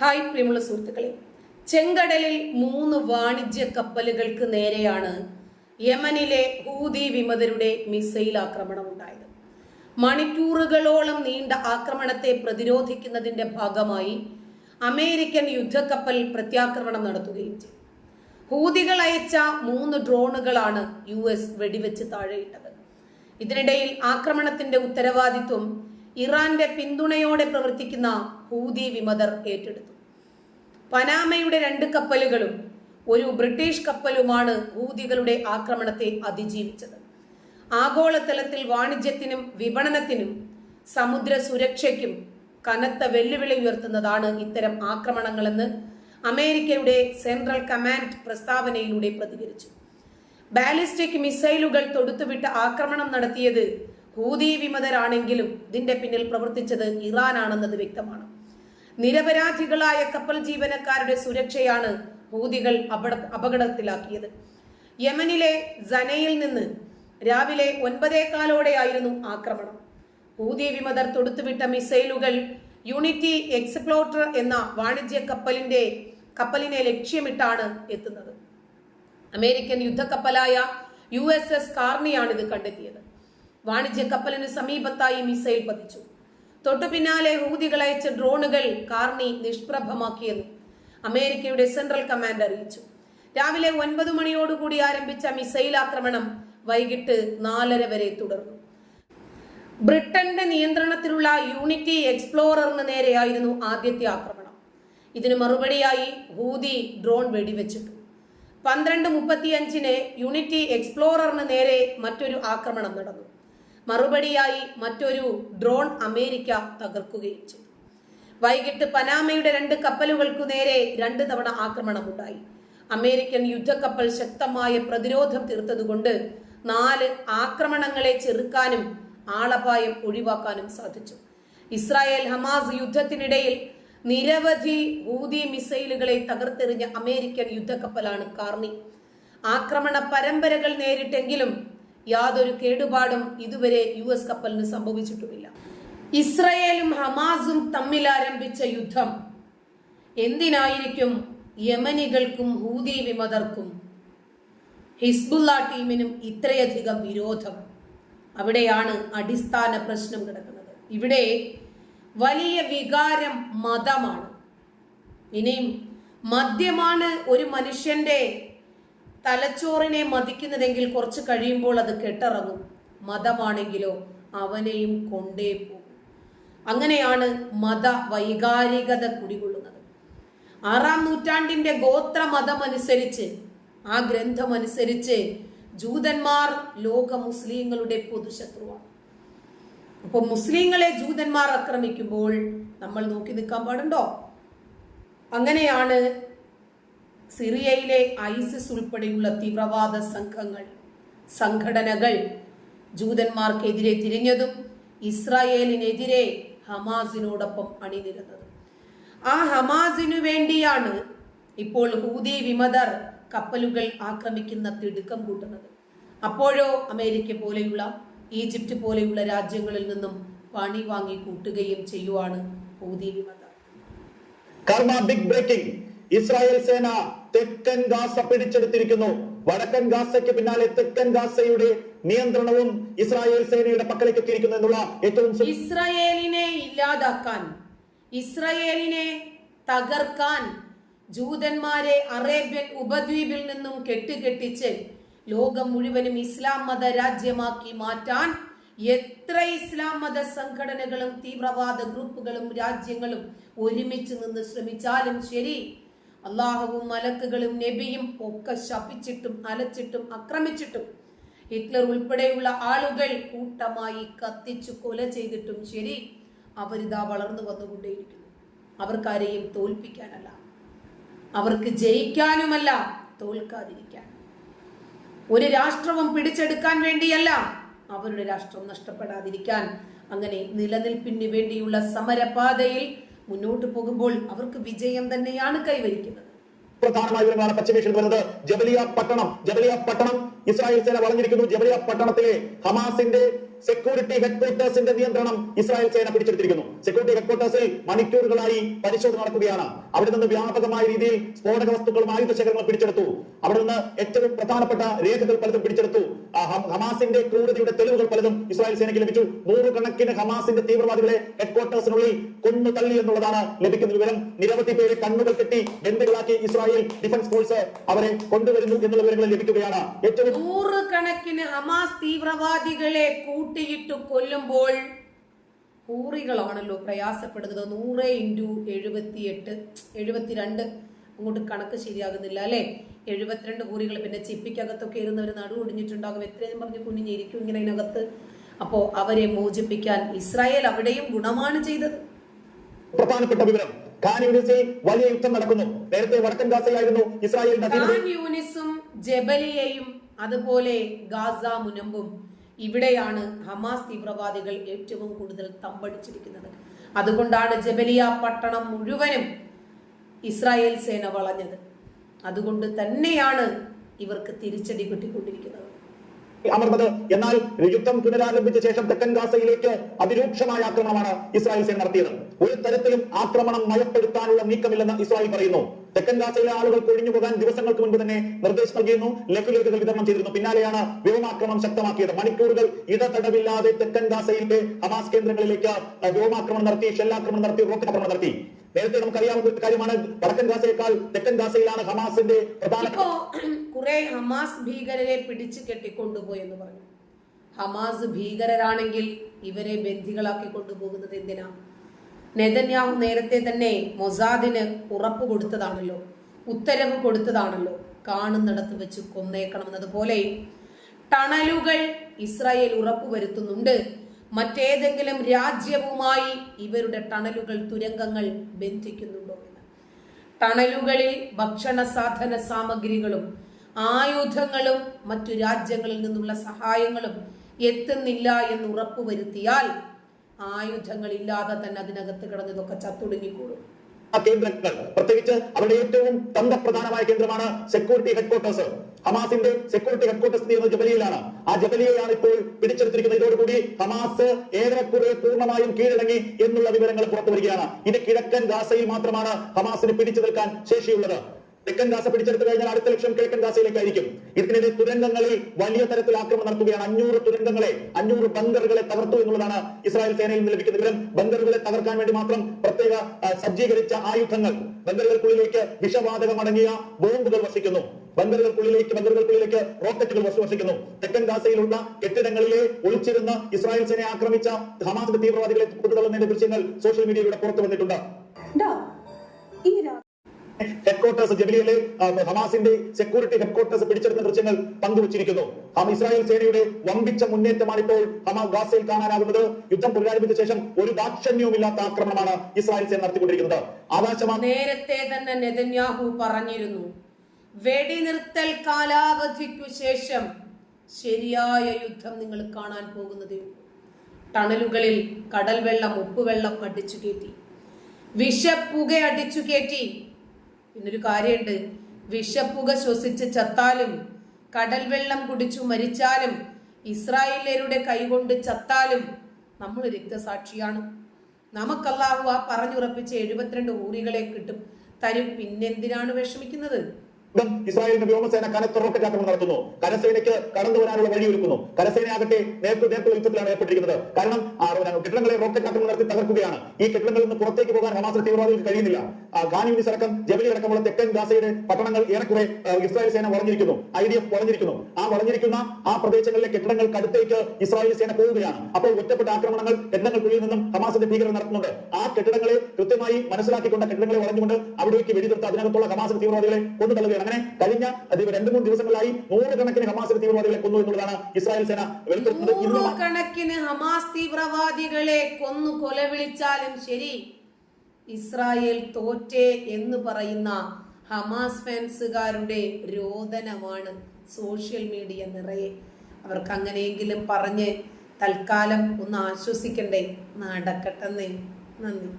Hi പ്രിയമുള്ള സുഹൃത്തുക്കളെ. ചെങ്കടലിൽ മൂന്ന് വാണിജ്യ കപ്പലുകൾക്ക് നേരെയാണ് യമനിലെ ഹൂതി വിമതരുടെ മിസൈൽ ആക്രമണം ഉണ്ടായത് മണിക്കൂറുകളോളം നീണ്ട ആക്രമണത്തെ പ്രതിരോധിക്കുന്നതിന്റെ ഭാഗമായി അമേരിക്കൻ യുദ്ധക്കപ്പൽ പ്രത്യാക്രമണം നടത്തുകയും ചെയ്തു. ഹൂതികൾ അയച്ച മൂന്ന് ഡ്രോണുകളാണ് യു എസ് വെടിവെച്ച് താഴെയിട്ടത്. ഇതിനിടയിൽ ആക്രമണത്തിന്റെ ഉത്തരവാദിത്വം ഇറാന്റെ പിന്തുണയോടെ പ്രവർത്തിക്കുന്ന ഹൂതി വിമതർ ഏറ്റെടുത്തു. പനാമയുടെ രണ്ട് കപ്പലുകളും ഒരു ബ്രിട്ടീഷ് കപ്പലുമാണ് ഹൂതികളുടെ ആക്രമണത്തെ അതിജീവിച്ചത്. ആഗോളതലത്തിൽ വാണിജ്യത്തിനും വിപണനത്തിനും സമുദ്ര സുരക്ഷയ്ക്കും കനത്ത വെല്ലുവിളി ഉയർത്തുന്നതാണ് ഇത്തരം ആക്രമണങ്ങളെന്ന് അമേരിക്കയുടെ സെൻട്രൽ കമാൻഡ് പ്രസ്താവനയിലൂടെ പ്രതികരിച്ചു. ബാലിസ്റ്റിക് മിസൈലുകൾ തൊടുത്തുവിട്ട് ആക്രമണം നടത്തിയത് ഹൂതി വിമതരാണെങ്കിലും ഇതിന്റെ പിന്നിൽ പ്രവർത്തിച്ചത് ഇറാനാണെന്നത് വ്യക്തമാണ്. നിരപരാധികളായ കപ്പൽ ജീവനക്കാരുടെ സുരക്ഷയാണ് ഹൂതികൾ അപകടത്തിലാക്കിയത്. യമനിലെ സനയിൽ നിന്ന് രാവിലെ ഒൻപതേക്കാലോടെയായിരുന്നു ആക്രമണം. ഹൂതി വിമതർ തൊടുത്തുവിട്ട മിസൈലുകൾ യൂണിറ്റി എക്സ്പ്ലോട്ടർ എന്ന വാണിജ്യ കപ്പലിന്റെ കപ്പലിനെ ലക്ഷ്യമിട്ടാണ് എത്തുന്നത്. അമേരിക്കൻ യുദ്ധക്കപ്പലായ യു എസ് എസ് കാർണിയാണ് ഇത് കണ്ടെത്തിയത്. വാണിജ്യ കപ്പലിന് സമീപത്തായി മിസൈൽ പതിച്ചു. തൊട്ടു പിന്നാലെ ഹൂതികൾ അയച്ച ഡ്രോണുകൾ കാർണി നിഷ്പ്രഭമാക്കിയെന്ന് അമേരിക്കയുടെ സെൻട്രൽ കമാൻഡ് അറിയിച്ചു. രാവിലെ ഒൻപത് മണിയോടുകൂടി ആരംഭിച്ച മിസൈൽ ആക്രമണം വൈകിട്ട് നാലര വരെ തുടർന്നു. ബ്രിട്ടന്റെ നിയന്ത്രണത്തിലുള്ള യൂണിറ്റി എക്സ്പ്ലോററിന് നേരെയായിരുന്നു ആദ്യത്തെ ആക്രമണം. ഇതിന് മറുപടിയായി ഹൂതി ഡ്രോൺ വെടിവെച്ചിട്ടു. പന്ത്രണ്ട് മുപ്പത്തിയഞ്ചിന് യൂണിറ്റി എക്സ്പ്ലോററിന് നേരെ മറ്റൊരു ആക്രമണം നടന്നു. മറുപടിയായി മറ്റൊരു ഡ്രോൺ അമേരിക്ക തകർക്കുകയും ചെയ്തു. വൈകിട്ട് പനാമയുടെ രണ്ട് കപ്പലുകൾക്കു നേരെ രണ്ട് തവണ ആക്രമണമുണ്ടായി. അമേരിക്കൻ യുദ്ധക്കപ്പൽ ശക്തമായ പ്രതിരോധം തീർത്തതുകൊണ്ട് നാല് ആക്രമണങ്ങളെ ചെറുക്കാനും ആളപായം ഒഴിവാക്കാനും സാധിച്ചു. ഇസ്രായേൽ ഹമാസ് യുദ്ധത്തിനിടയിൽ നിരവധി ഹൂതി മിസൈലുകളെ തകർത്തെറിഞ്ഞ അമേരിക്കൻ യുദ്ധക്കപ്പലാണ് കാർണി. ആക്രമണ പരമ്പരകൾ നേരിട്ടെങ്കിലും യാതൊരു കേടുപാടും ഇതുവരെ യു എസ് കപ്പലിന് സംഭവിച്ചിട്ടുമില്ല. ഇസ്രയേലും ഹമാസും തമ്മിൽ ആരംഭിച്ച യുദ്ധം എന്തിനായിരിക്കും യമനികൾക്കും ഹൂതി വിമതർക്കും? ഹിസ്ബുള്ള ടീമിനും ഇത്രയധികം വിരോധം. അവിടെയാണ് അടിസ്ഥാന പ്രശ്നം കിടക്കുന്നത്. ഇവിടെ വലിയ വികാരം മതമാണ്. ഇനിയും മദ്യമാണ് ഒരു മനുഷ്യന്റെ തലച്ചോറിനെ മതിക്കുന്നതെങ്കിൽ കുറച്ച് കഴിയുമ്പോൾ അത് കെട്ടിറങ്ങും. മതമാണെങ്കിലോ അവനെയും കൊണ്ടേ പോകും. അങ്ങനെയാണ് മത വൈകാരികത കുടികൊള്ളുന്നത്. ആറാം നൂറ്റാണ്ടിന്റെ ഗോത്ര മതമനുസരിച്ച് ആ ഗ്രന്ഥമനുസരിച്ച് ജൂതന്മാർ ലോക മുസ്ലിങ്ങളുടെ പൊതുശത്രുവാണ്. അപ്പൊ മുസ്ലിങ്ങളെ ജൂതന്മാർ ആക്രമിക്കുമ്പോൾ നമ്മൾ നോക്കി നിൽക്കാൻ പാടുണ്ടോ? അങ്ങനെയാണ് സിറിയയിലെ ഐസിസ് ഉൾപ്പെടെയുള്ള തീവ്രവാദ സംഘങ്ങൾ സംഘടനകൾ ജൂതന്മാർക്കെതിരെ തിരിഞ്ഞതും ഇസ്രായേലിനെതിരെ ഹമാസിനോടൊപ്പം അണിനിരുന്നത്. ആ ഹമാസിനു വേണ്ടിയാണ് ഇപ്പോൾ ഹൂതി വിമതർ കപ്പലുകൾ ആക്രമിക്കുന്ന തിടുക്കം കൂട്ടുന്നത്. അപ്പോഴോ അമേരിക്ക പോലെയുള്ള ഈജിപ്റ്റ് പോലെയുള്ള രാജ്യങ്ങളിൽ നിന്നും പണി വാങ്ങി കൂട്ടുകയും ചെയ്യുവാണ് ഹൂതി വിമതർ. ബിഗ് ബ്രേക്കിംഗ് ഇസ്രായേൽ സേന തെക്കൻ ഗാസ പിടിച്ചെടുത്തിരിക്കുന്നു. വടക്കൻ ഗാസയ്ക്ക് പിന്നാലെ തെക്കൻ ഗാസയുടെ നിയന്ത്രണവും ഇസ്രായേൽ സേനയുടെ പക്കലേക്ക് എത്തിയിരിക്കുന്നു എന്നുള്ള ഏറ്റവും ഇസ്രായേലിനെ ഇല്ലാതാക്കാൻ ഇസ്രായേലിനെ തകർക്കാൻ ജൂതന്മാരെ അറേബ്യൻ ഉപദ്വീപിൽ നിന്നും കെട്ടുകെട്ടിച്ച് ലോകം മുഴുവനും ഇസ്ലാം മത രാജ്യമാക്കി മാറ്റാൻ എത്ര ഇസ്ലാം മത സംഘടനകളും തീവ്രവാദ ഗ്രൂപ്പുകളും രാജ്യങ്ങളും ഒരുമിച്ച് നിന്ന് ശ്രമിച്ചാലും ശരി അള്ളാഹുവും മലക്കുകളും നബിയും ഒക്കെ ശപിച്ചിട്ടും അലച്ചിട്ടും ആക്രമിച്ചിട്ടും ഹിറ്റ്ലർ ഉൾപ്പെടെയുള്ള ആളുകൾ കൂട്ടമായി കത്തിച്ചു കൊല ചെയ്തിട്ടും ശരി അവരിതാ വളർന്നു വന്നുകൊണ്ടേയിരിക്കുന്നു. അവർക്കാരെയും തോൽപ്പിക്കാനല്ല അവർക്ക് ജയിക്കാനുമല്ല തോൽക്കാതിരിക്കാൻ. ഒരു രാഷ്ട്രവും പിടിച്ചെടുക്കാൻ വേണ്ടിയല്ല അവരുടെ രാഷ്ട്രം നഷ്ടപ്പെടാതിരിക്കാൻ. അങ്ങനെ നിലനിൽപ്പിന് വേണ്ടിയുള്ള സമരപാതയിൽ മുന്നോട്ട് പോകുമ്പോൾ അവർക്ക് വിജയം തന്നെയാണ് കൈവരിക്കുന്നത്. പ്രധാനമായ പശ്ചിമേഷ്യയിൽ വരുന്നത് ജബലിയ പട്ടണം ജബലിയ പട്ടണം ഇസ്രായേൽ സേന വളഞ്ഞിരിക്കുന്നു ജബലിയ പട്ടണത്തിലെ ഹമാസിന്റെ സെക്യൂരിറ്റി ഹെഡ്ക്വാർട്ടേഴ്സിന്റെ നിയന്ത്രണം ഇസ്രായേൽ സേന പിടിച്ചെടുത്തിരിക്കുന്നു. സെക്യൂരിറ്റി ഹെഡ്ക്വാർട്ടേഴ്സിൽ മണിക്കൂറുകളായി പരിശോധന നടക്കുകയാണ്. അവിടെ നിന്ന് വ്യാപകമായ രീതിയിൽ സ്ഫോടക വസ്തുക്കളും ആയുധശേഖരങ്ങളും പിടിച്ചെടുത്തു. അവിടെ നിന്ന് ഏറ്റവും പ്രധാനപ്പെട്ട രേഖകൾ പലതും പിടിച്ചെടുത്തു. ഹമാസിന്റെ ക്രൂരതയുടെ തെളിവുകൾ പലതും ഇസ്രായേൽ സേനയ്ക്ക് ലഭിച്ചു. നൂറുകണക്കിന് ഹമാസിന്റെ തീവ്രവാദികളെ ഹെഡ്ക്വാർട്ടേഴ്സിനുള്ളിൽ കൊന്നു തള്ളി എന്നുള്ളതാണ് ലഭിക്കുന്ന വിവരം. നിരവധി പേരെ കണ്ണുകൾ കെട്ടി ബന്ധുക്കളാക്കി ഇസ്രായേൽ ഡിഫൻസ് ഫോഴ്സ് അവരെ കൊണ്ടുവരുന്നു എന്നുള്ള വിവരങ്ങൾ ലഭിക്കുകയാണ്. ഏറ്റവും നൂറുകണക്കിന് ഹമാസ് തീവ്രവാദികളെ കൂട്ടിയിട്ട് കൊല്ലുമ്പോൾ ഹൂറികളാണല്ലോ പ്രയാസപ്പെടുന്നത്. നൂറ് ഇന്റു എഴുപത്തിയെട്ട് എഴുപത്തിരണ്ട് അങ്ങോട്ട് കണക്ക് ശരിയാകുന്നില്ല അല്ലേ? എഴുപത്തിരണ്ട് ഹൂറികൾ പിന്നെ ചിപ്പിക്കകത്തൊക്കെ ഇരുന്നവർ നടു ഒടിഞ്ഞിട്ടുണ്ടാകും. എത്രയും പറഞ്ഞ് കുഞ്ഞിഞ്ഞിരിക്കും ഇങ്ങനെ അതിനകത്ത്. അപ്പോൾ അവരെ മോചിപ്പിക്കാൻ ഇസ്രായേൽ അവിടെയും ഗുണമാണ് ചെയ്തത്. പ്രധാനപ്പെട്ട വിവരം. ഖാൻ യൂണിസിൽ വലിയ യുദ്ധം നടക്കുന്നു. നേരത്തെ വടക്കൻ ഗാസയായിരുന്നു ഇസ്രായേൽ ഖാൻ യൂണിസും ജബലിയയും അതുപോലെ ഗാസ മുനമ്പും ഇവിടെയാണ് ഹമാസ് തീവ്രവാദികൾ ഏറ്റവും കൂടുതൽ തമ്പടിച്ചിരിക്കുന്നത്. അതുകൊണ്ടാണ് ജബലിയ പട്ടണം മുഴുവനും ഇസ്രായേൽ സേന വളഞ്ഞത്. അതുകൊണ്ട് തന്നെയാണ് ഇവർക്ക് തിരിച്ചടി കിട്ടിക്കൊണ്ടിരിക്കുന്നത്. അമർന്നത് എന്നാൽ യുദ്ധം പുനരാരംഭിച്ച ശേഷം തെക്കൻ ഗാസയിലേക്ക് അതിരൂക്ഷമായ ആക്രമണമാണ് ഇസ്രായേൽ സേന നടത്തിയത്. ഒരു തരത്തിലും ആക്രമണം മയപ്പെടുത്താനുള്ള നീക്കമില്ലെന്ന് ഇസ്രായേൽ പറയുന്നു. തെക്കൻ ഗാസയിലെ ആളുകൾ കൊഴിഞ്ഞു പോകാൻ ദിവസങ്ങൾക്ക് മുൻപ് തന്നെ നിർദ്ദേശം നൽകിയിരുന്നു. ലഘുലേഖകൾ വിതരണം ചെയ്തിരുന്നു. പിന്നാലെയാണ് വ്യോമാക്രമണം ശക്തമാക്കിയത്. മണിക്കൂറുകൾ ഇടതടവില്ലാതെ തെക്കൻ ഗാസയിലെ ഹമാസ് കേന്ദ്രങ്ങളിലേക്ക് വ്യോമാക്രമണം നടത്തി ഷെല്ലാക്രമണം നടത്തി റോക്കറ്റ് നടത്തി. നേരത്തെ നമുക്കറിയാവുന്ന ഒരു കാര്യമാണ് വടക്കൻ ഗാസയേക്കാൾ തെക്കൻ ഗാസയിലാണ് ഹമാസിന്റെ പ്രധാന കുറെ ഹമാസ് ഭീകരരെ പിടിച്ചു കെട്ടിക്കൊണ്ടുപോയി എന്ന് പറഞ്ഞു. ഹമാസ് ഭീകരരാണെങ്കിൽ ഇവരെ ബന്ധികളാക്കി കൊണ്ടുപോകുന്നത് എന്തിനാ? നെതന്യാഹു നേരത്തെ തന്നെ മൊസാദിന് ഉറപ്പ് കൊടുത്തതാണല്ലോ ഉത്തരവ് കൊടുത്തതാണല്ലോ. കാണുന്നിടത്ത് വെച്ച് കൊന്നേക്കണമെന്നതുപോലെ ടണലുകൾ ഇസ്രായേൽ ഉറപ്പുവരുത്തുന്നുണ്ട് മറ്റേതെങ്കിലും രാജ്യവുമായി ഇവരുടെ ടണലുകൾ തുരങ്കങ്ങൾ ബന്ധിക്കുന്നുണ്ടോ എന്ന്. ടണലുകളിൽ ഭക്ഷണ സാധന സാമഗ്രികളും ആയുധങ്ങളും മറ്റു രാജ്യങ്ങളിൽ നിന്നുള്ള സഹായങ്ങളും എത്തുന്നില്ല എന്ന് ഉറപ്പുവരുത്തിയാൽ ആയുധങ്ങൾ ഇല്ലാതെ തന്നെ അതിനകത്ത് കിടന്നതൊക്കെ ചത്തൊടുങ്ങിക്കൂടും. കേന്ദ്രങ്ങൾ പ്രത്യേകിച്ച് അവരുടെ ഏറ്റവും തന്ത്രപ്രധാനമായ കേന്ദ്രമാണ് സെക്യൂരിറ്റി ഹെഡ്ക്വാർട്ടേഴ്സ് ഹമാസിന്റെ സെക്യൂരിറ്റി ഹെഡ്ക്വാർട്ടേഴ്സ് ചെയ്യുന്നത് ജബലിയയിലാണ്. ആ ജബലിയയാണ് ഇപ്പോൾ പിടിച്ചെടുത്തിരിക്കുന്നത്. ഇതോടുകൂടി ഹമാസ് ഏറെക്കുറെ പൂർണമായും കീഴടങ്ങി എന്നുള്ള വിവരങ്ങൾ പുറത്തു വരികയാണ് ഇത് കിഴക്കൻ ഗാസയിൽ മാത്രമാണ് ഹമാസിന് പിടിച്ചു നിൽക്കാൻ ശേഷിയുള്ളത്. തെക്കൻ ഗാസ പിടിച്ചെടുത്തു കഴിഞ്ഞാൽ അടുത്ത ലക്ഷം കിഴക്കൻ ഗാസയിലേക്കായിരിക്കും ഇതിനിടെ തുരങ്കങ്ങളിൽ വലിയ തരത്തിൽ ആക്രമണം നടത്തുകയാണ് അഞ്ഞൂറ് തുരങ്കങ്ങളെ അഞ്ഞൂറ് ബങ്കറുകളെ തകർത്തു എന്നുള്ളതാണ് ഇസ്രായേൽ സേനയിൽ നിന്ന് ലഭിക്കുന്ന വിവരം. ബങ്കറുകളെ തകർക്കാൻ വേണ്ടി മാത്രം പ്രത്യേക സജ്ജീകരിച്ച ആയുധങ്ങൾ. ബങ്കറുകൾക്കുള്ളിലേക്ക് വിഷവാതകം അടങ്ങിയ ബോംബുകൾ വസിക്കുന്നു. ബങ്കറുകൾക്കുള്ളിലേക്ക് ബങ്കറുകൾക്കുള്ളിലേക്ക് റോക്കറ്റുകൾ വർഷ- വർഷിക്കുന്നു തെക്കൻ ഗാസയിലുള്ള കെട്ടിടങ്ങളിലെ ഒളിച്ചിരുന്ന ഇസ്രായേൽ സേനയെ ആക്രമിച്ച ഹമാസിന്റെ തീവ്രവാദികളെ കൊണ്ടുതള്ളുന്നതിന്റെ ദൃശ്യങ്ങൾ സോഷ്യൽ മീഡിയയിലൂടെ പുറത്തു വന്നിട്ടുണ്ട്. ഹെഡ്ക്വാർട്ടേഴ്സ് ജബലിയിലെ ഹമാസിന്റെ സെക്യൂരിറ്റി ഹെഡ്ക്വാർട്ടേഴ്സ് പിടിച്ചെടുത്ത ദൃശ്യങ്ങൾ പങ്കുവച്ചിരിക്കുന്നു. ഇസ്രായേൽ സേനയുടെ വമ്പിച്ച മുന്നേറ്റമാണ് ഇപ്പോൾ ഹമാ ഗാസയിൽ കാണാനാകുന്നത്. യുദ്ധം പുനരാരംഭിച്ച ശേഷം ഒരു ദാക്ഷിണ്യവുമില്ലാത്ത ആക്രമണമാണ് ഇസ്രായേൽ സേന നടത്തിക്കൊണ്ടിരിക്കുന്നത്. ആകാശമാണ് നേരത്തെ തന്നെ നെതന്യാഹു പറഞ്ഞിരുന്നു വെടിനിർത്തൽ കാലാവധിക്കു ശേഷം ശരിയായ യുദ്ധം നിങ്ങൾ കാണാൻ പോകുന്നതേ. ടണലുകളിൽ കടൽ വെള്ളം ഉപ്പുവെള്ളം അടിച്ചു കയറ്റി വിഷപ്പുക അടിച്ചു കയറ്റി പിന്നൊരു കാര്യമുണ്ട്. വിഷപ്പുക ശ്വസിച്ച് ചത്താലും കടൽ വെള്ളം കുടിച്ചു മരിച്ചാലും ഇസ്രായേലരുടെ കൈകൊണ്ട് ചത്താലും നമ്മൾ രക്തസാക്ഷിയാണ്. നമുക്കല്ലാഹു ആ പറഞ്ഞുറപ്പിച്ച എഴുപത്തിരണ്ട് ഊറികളെ കിട്ടും. തരും. പിന്നെന്തിനാണ് വിഷമിക്കുന്നത്? ഇസ്രായേലിന്റെ വ്യോമസേന കനത്ത റോക്കറ്റ് ആക്രമണം നടത്തുന്നു. കരസേനയ്ക്ക് കടന്നു വരാനുള്ള വഴിയൊരുക്കുന്നു. കരസേനയാകട്ടെ നേർക്ക് നേപ്പ് യുദ്ധത്തിലാണ് ഏർപ്പെട്ടിരിക്കുന്നത്. കാരണം കെട്ടിടങ്ങളെ റോക്കറ്റ് ആക്രമണം നടത്തി തകർക്കുകയാണ്. ഈ കെട്ടിടങ്ങളിൽ നിന്ന് പുറത്തേക്ക് പോകാൻ ഹമാസ് തീവ്രവാദികൾക്ക് കഴിയുന്നില്ല. ഖാൻ യൂണിസ് ജബലി അടക്കമുള്ള തെക്കൻ ഗാസയുടെ പട്ടണങ്ങൾ ഏറെക്കുറെ ഇസ്രായേൽ സേന വളഞ്ഞിരിക്കുന്നു. ഐ ഡി എഫ് വളഞ്ഞിരിക്കുന്നു. ആ വളഞ്ഞിരിക്കുന്ന ആ പ്രദേശങ്ങളിലെ കെട്ടിടങ്ങൾക്ക് അടുത്തേക്ക് ഇസ്രായേൽ സേന പോവുകയാണ്. അപ്പോൾ ഒറ്റപ്പെട്ട ആക്രമണങ്ങൾ കെട്ടിടങ്ങൾക്കുള്ളിൽ നിന്നും ഹമാസിന്റെ ഭീകരർ നടത്തുന്നുണ്ട് ആ കെട്ടിടങ്ങളെ കൃത്യമായി മനസ്സിലാക്കിക്കൊണ്ട് കെട്ടിടങ്ങളെ വളഞ്ഞുകൊണ്ട് അവിടേക്ക് വെടിനിർത്തി അതിനകത്തുള്ള ഹമാസിന്റെ തീവ്രവാദികളെ കൊന്നു തള്ളുകയാണ് അങ്ങനെ കഴിഞ്ഞ രണ്ടു മൂന്ന് ദിവസങ്ങളായി നൂറുകണക്കിന് ഹമാസിന്റെ തീവ്രവാദികളെ കൊന്നു എന്നുള്ളതാണ് ഇസ്രായേൽ സേന വെളിപ്പെടുത്തുന്നത്. ഹമാസ് തീവ്രവാദികളെ കൊന്നു കൊലവിളിച്ചാലും ശരി. ഇസ്രായേൽ തോറ്റേ എന്ന് പറയുന്ന ഹമാസ് ഫാൻസുകാരുടെ രോദനമാണ് സോഷ്യൽ മീഡിയ നിറയെ. അവർക്ക് അങ്ങനെയെങ്കിലും പറഞ്ഞ് തൽക്കാലം ഒന്ന് ആശ്വസിക്കണ്ടേ? നടക്കട്ടെന്നേ. നന്ദി.